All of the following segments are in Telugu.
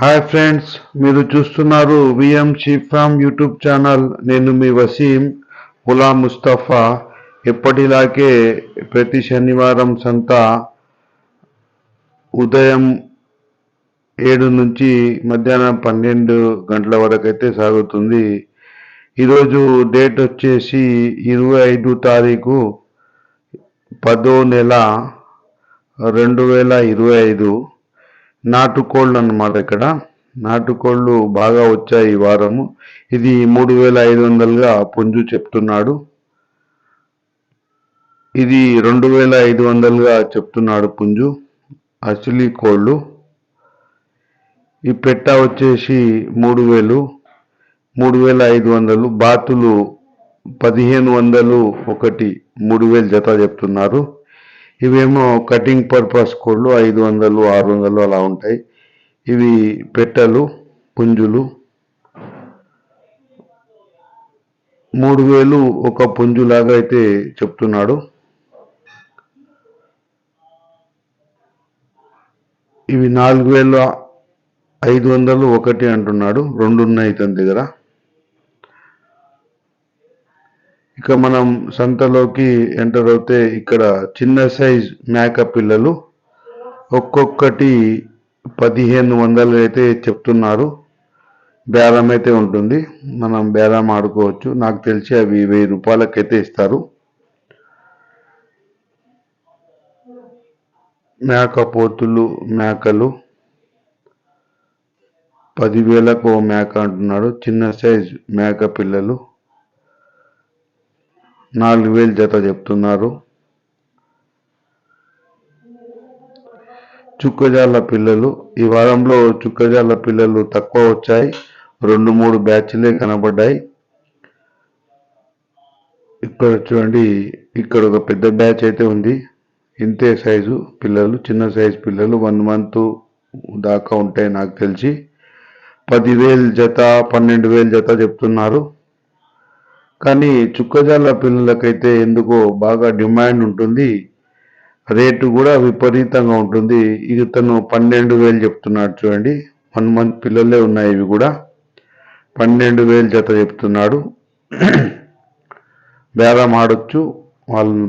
హాయ్ ఫ్రెండ్స్ మీరు చూస్తున్నారు విఎం ఫామ్ యూట్యూబ్ ఛానల్. నేను మీ వసీం గులాం ముస్తఫా. ఎప్పటిలాగే ప్రతి శనివారం సంత ఉదయం ఏడు నుంచి మధ్యాహ్నం పన్నెండు గంటల వరకు అయితే సాగుతుంది. ఈరోజు డేట్ వచ్చేసి ఇరవై ఐదు తారీఖు పదో నెల రెండు వేల ఇరవై ఐదు. నాటుకోళ్ళు అన్నమాట ఇక్కడ. నాటుకోళ్ళు బాగా వచ్చాయి ఈ వారము. ఇది మూడు వేల ఐదు వందలుగా పుంజు చెప్తున్నాడు. ఇది రెండు వేల ఐదు వందలుగా చెప్తున్నాడు పుంజు అసలీ కోళ్ళు. ఈ పెట్ట వచ్చేసి మూడు వేలు మూడు వేల ఐదు వందలు. బాతులు పదిహేను వందలు ఒకటి మూడు వేలు జత చెప్తున్నారు. ఇవేమో కటింగ్ పర్పస్ కోళ్ళు ఐదు వందలు ఆరు వందలు అలా ఉంటాయి. ఇవి పెట్టలు పుంజులు. మూడు వేలు ఒక పుంజులాగా అయితే చెప్తున్నాడు. ఇవి నాలుగు వేల ఐదు వందలు ఒకటి అంటున్నాడు. రెండు ఉన్నాయి తన దగ్గర. ఇక మనం సంతలోకి ఎంటర్ అవుతే ఇక్కడ చిన్న సైజ్ మేక పిల్లలు ఒక్కొక్కటి పదిహేను వందలు అయితే చెప్తున్నారు. బేరం అయితే ఉంటుంది. మనం బేరం ఆడుకోవచ్చు. నాకు తెలిసి అవి వెయ్యి రూపాయలకైతే ఇస్తారు. మేకపోతులు మేకలు పదివేలకు ఓ మేక అంటున్నాడు. చిన్న సైజ్ మేక పిల్లలు నాలుగు వేలు జత చెప్తున్నారు. చుక్కజాల పిల్లలు ఈ వారంలో చుక్కజాల పిల్లలు తక్కువ వచ్చాయి. రెండు మూడు బ్యాచ్లే కనబడ్డాయి. ఇక్కడ చూడండి ఇక్కడ ఒక పెద్ద బ్యాచ్ అయితే ఉంది. ఇంతే సైజు పిల్లలు చిన్న సైజు పిల్లలు వన్ మంత్ దాకా ఉంటాయి నాకు తెలిసి. పదివేలు జత పన్నెండు వేలు జత చెప్తున్నారు. కానీ చుక్కజాల పిల్లలకైతే ఎందుకో బాగా డిమాండ్ ఉంటుంది. రేటు కూడా విపరీతంగా ఉంటుంది. ఇది తను పన్నెండు వేలు చెప్తున్నాడు చూడండి. వన్ మంత్ పిల్లలే ఉన్నాయి ఇవి కూడా. పన్నెండు వేలు జత చెప్తున్నాడు. బేరం ఆడొచ్చు. వాళ్ళు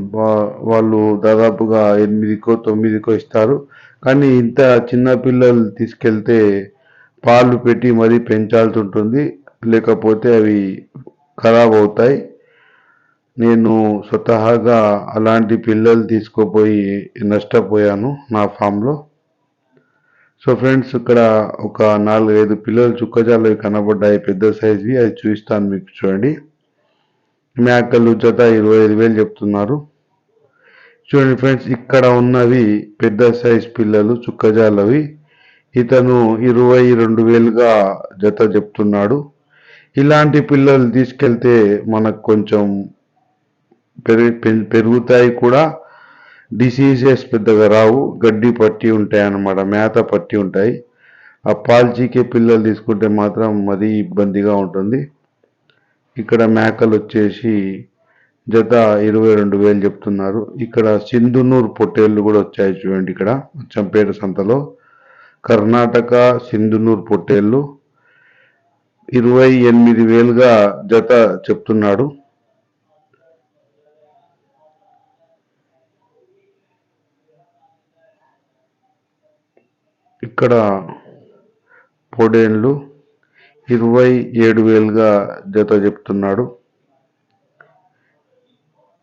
వాళ్ళు దాదాపుగా ఎనిమిదికో తొమ్మిదికో ఇస్తారు. కానీ ఇంత చిన్న పిల్లలు తీసుకెళ్తే పాలు పెట్టి మరీ పెంచాల్సి ఉంటుంది. లేకపోతే అవి ఖరాబ్ అవుతాయి. నేను స్వతహాగా అలాంటి పిల్లలు తీసుకుపోయి నష్టపోయాను నా ఫామ్లో. సో ఫ్రెండ్స్ ఇక్కడ ఒక నాలుగైదు పిల్లలు చుక్కజాలవి కనబడ్డాయి పెద్ద సైజువి. అది చూపిస్తాను మీకు చూడండి. మేకలు జత ఇరవై ఐదు వేలు చెప్తున్నారు. చూడండి ఫ్రెండ్స్ ఇక్కడ ఉన్నవి పెద్ద సైజ్ పిల్లలు చుక్కజాలవి. ఇతను ఇరవై రెండు వేలుగా జత చెప్తున్నాడు. ఇలాంటి పిల్లలు తీసుకెళ్తే మనకు కొంచెం పెరుగుతాయి కూడా. డిసీజెస్ పెద్దగా రావు. గడ్డి పట్టి ఉంటాయి అన్నమాట మేత పట్టి ఉంటాయి. ఆ పాల్చీకే పిల్లలు తీసుకుంటే మాత్రం మరీ ఇబ్బందిగా ఉంటుంది. ఇక్కడ మేకలు వచ్చేసి జత ఇరవై రెండు వేలు చెప్తున్నారు. ఇక్కడ సింధునూర్ పొట్టేళ్ళు కూడా వచ్చాయి చూడండి ఇక్కడ. చంపేట సంతలో. కర్ణాటక సింధునూర్ పొట్టేళ్ళు ఇరవై ఎనిమిది వేలుగా జత చెప్తున్నాడు. ఇక్కడ పొడేన్లు ఇరవై ఏడు వేలుగా జత చెప్తున్నాడు.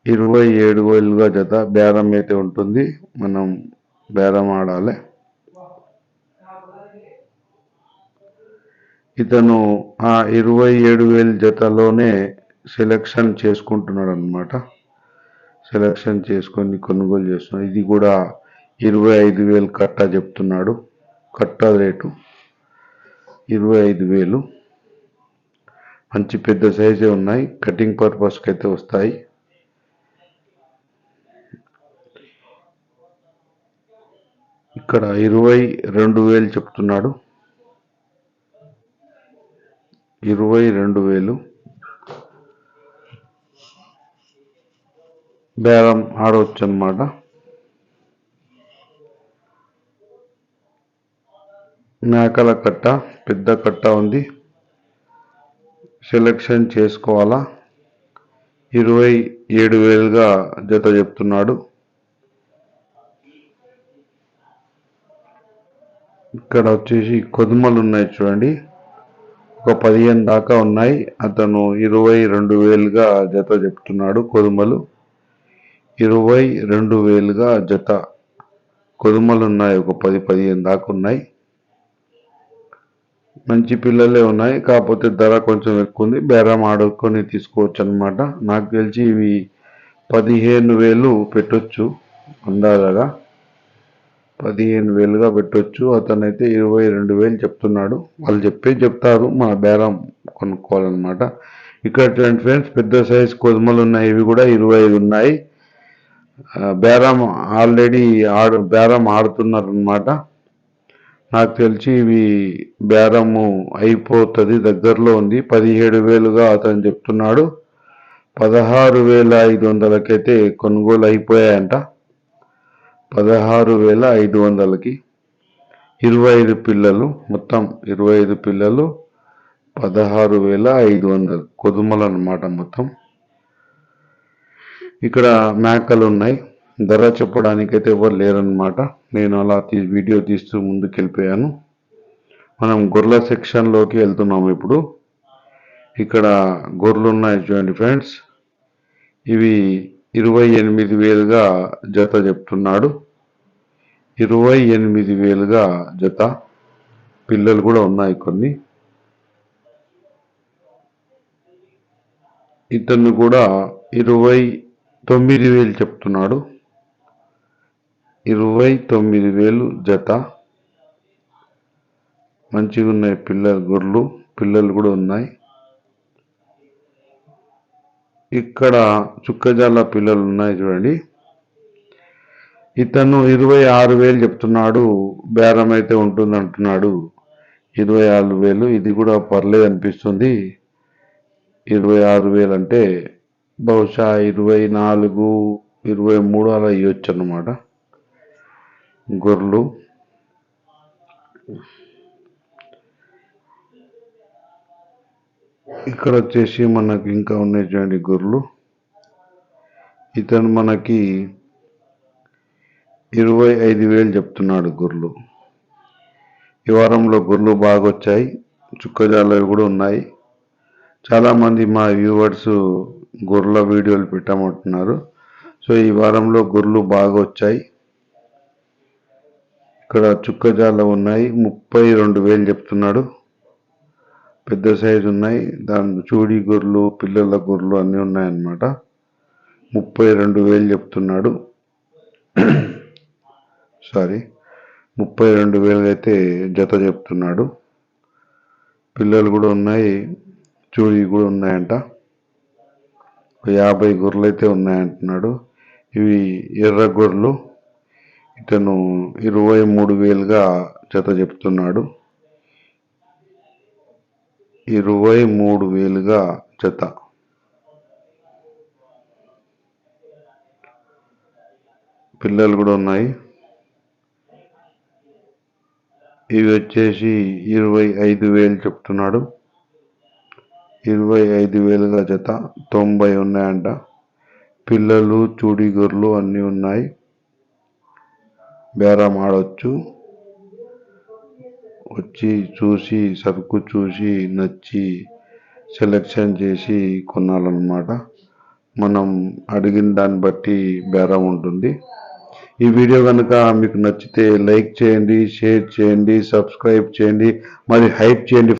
ఇరవై ఏడు వేలుగా జత బేరం అయితే ఉంటుంది. మనం బేరం ఆడాలి. ఇతను ఆ ఇరవై ఏడు వేలు జతలోనే సెలక్షన్ చేసుకుంటున్నాడు అనమాట సెలక్షన్ చేసుకొని కొనుగోలు చేస్తున్నాడు. ఇది కూడా ఇరవై ఐదు వేలు కట్ట చెప్తున్నాడు. కట్ట రేటు ఇరవై ఐదు వేలు. మంచి పెద్ద సైజే ఉన్నాయి. కటింగ్ పర్పస్కి అయితే వస్తాయి. ఇక్కడ ఇరవై రెండు వేలు చెప్తున్నాడు. ఇరవై రెండు వేలు. బేరం ఆడవచ్చు అనమాట మేకల కట్ట పెద్ద కట్ట ఉంది. సెలెక్షన్ చేసుకోవాలా? ఇరవై ఏడు వేలుగా జత చెప్తున్నాడు. ఇక్కడ వచ్చేసి కొదుమలు ఉన్నాయి చూడండి. ఒక పదిహేను దాకా ఉన్నాయి. అతను ఇరవై రెండు వేలుగా జత చెప్తున్నాడు కొదుమలు. ఇరవై రెండు వేలుగా జత. కొదుమలు ఉన్నాయి ఒక పది పదిహేను దాకా ఉన్నాయి. మంచి పిల్లలే ఉన్నాయి. కాకపోతే ధర కొంచెం ఎక్కువ ఉంది. బేరం ఆడుకొని తీసుకోవచ్చు అనమాట నాకు తెలిసి ఇవి పదిహేను వేలు పెట్టొచ్చు అందాజగా. పదిహేను వేలుగా పెట్టొచ్చు. అతనైతే ఇరవై రెండు వేలు చెప్తున్నాడు. వాళ్ళు చెప్పే చెప్తారు. మన బేరం కొనుక్కోవాలన్నమాట. ఇక్కడ చూడండి ఫ్రెండ్స్ పెద్ద సైజ్ కొదుమలు ఉన్నాయి. ఇవి కూడా ఇరవై ఐదు ఉన్నాయి. బేరం ఆల్రెడీ ఆడు బేరం ఆడుతున్నారు అనమాట నాకు తెలిసి ఇవి బేరము అయిపోతుంది దగ్గరలో ఉంది. పదిహేడు వేలుగా అతను చెప్తున్నాడు. పదహారు వేల ఐదు వందలకైతే కొనుగోలు అయిపోయాయంట. పదహారు వేల ఐదు వందలకి ఇరవై ఐదు పిల్లలు మొత్తం ఇరవై ఐదు పిల్లలు పదహారు వేల ఐదు వందలు కొదుమలు అన్నమాట మొత్తం. ఇక్కడ మేకలు ఉన్నాయి ధర చెప్పడానికైతే ఎవరు లేరనమాట నేను అలా తీ వీడియో తీస్తూ ముందుకు వెళ్ళిపోయాను మనం గొర్రెల సెక్షన్లోకి వెళ్తున్నాం ఇప్పుడు. ఇక్కడ గొర్రెలు ఉన్నాయి చూడండి ఫ్రెండ్స్. ఇవి ఇరవై ఎనిమిది వేలుగా జత చెప్తున్నాడు. ఇరవై ఎనిమిది వేలుగా జత. పిల్లలు కూడా ఉన్నాయి కొన్ని. ఇతను కూడా ఇరవై తొమ్మిది వేలు చెప్తున్నాడు. ఇరవై తొమ్మిది వేలు జత. మంచిగా ఉన్నాయి పిల్లలు గొర్రెలు. పిల్లలు కూడా ఉన్నాయి. ఇక్కడ చుక్కజాల పిల్లలు ఉన్నాయి చూడండి. ఇతను ఇరవై ఆరు వేలు చెప్తున్నాడు బేరం అయితే ఉంటుంది అంటున్నాడు ఇరవై ఆరు వేలు ఇది కూడా పర్లేదు అనిపిస్తుంది. ఇరవై ఆరు వేలు అంటే బహుశా ఇరవై నాలుగు ఇరవై మూడు అలా ఇవ్వచ్చు అన్నమాట. గొర్రెలు. ఇక్కడ వచ్చేసి మనకి ఇంకా ఉన్నాయి చూడండి గొర్రెలు. ఇతను మనకి ఇరవై ఐదు వేలు చెప్తున్నాడు గొర్రెలు. ఈ వారంలో గొర్రెలు బాగా వచ్చాయి. చుక్కజాలవి కూడా ఉన్నాయి. చాలామంది మా వ్యూవర్స్ గొర్రెల వీడియోలు పెట్టమంటున్నారు. సో ఈ వారంలో గొర్రెలు బాగా వచ్చాయి. ఇక్కడ చుక్కజాల ఉన్నాయి. ముప్పై రెండు వేలు చెప్తున్నాడు. పెద్ద సైజు ఉన్నాయి. దాని చూడి గొర్రెలు పిల్లల గొర్రెలు అన్నీ ఉన్నాయన్నమాట. ముప్పై రెండు వేలు చెప్తున్నాడు. సారీ ముప్పై రెండు వేలు అయితే జత చెప్తున్నాడు. పిల్లలు కూడా ఉన్నాయి. చూడి కూడా ఉన్నాయంట. యాభై గొర్రెలు అయితే ఉన్నాయంటున్నాడు. ఇవి ఎర్ర గొర్రెలు. ఇతను ఇరవై మూడు వేలుగా జత చెప్తున్నాడు. ఇరవై మూడు వేలుగా జత. పిల్లలు కూడా ఉన్నాయి. ఇవి వచ్చేసి ఇరవై ఐదు వేలు చెప్తున్నాడు. ఇరవై ఐదు వేలుగా జత తొంభై ఉన్నాయంట. పిల్లలు చూడిగొర్రెలు అన్నీ ఉన్నాయి. బేరం ఆడవచ్చు వచ్చి చూసి సరుకు చూసి నచ్చి సెలెక్షన్ చేసి కొనాలన్నమాట. మనం అడిగిన దాన్ని బట్టి బేరం ఉంటుంది. ఈ వీడియో కనుక మీకు నచ్చితే లైక్ చేయండి షేర్ చేయండి సబ్స్క్రైబ్ చేయండి మరి హైప్ చేయండి.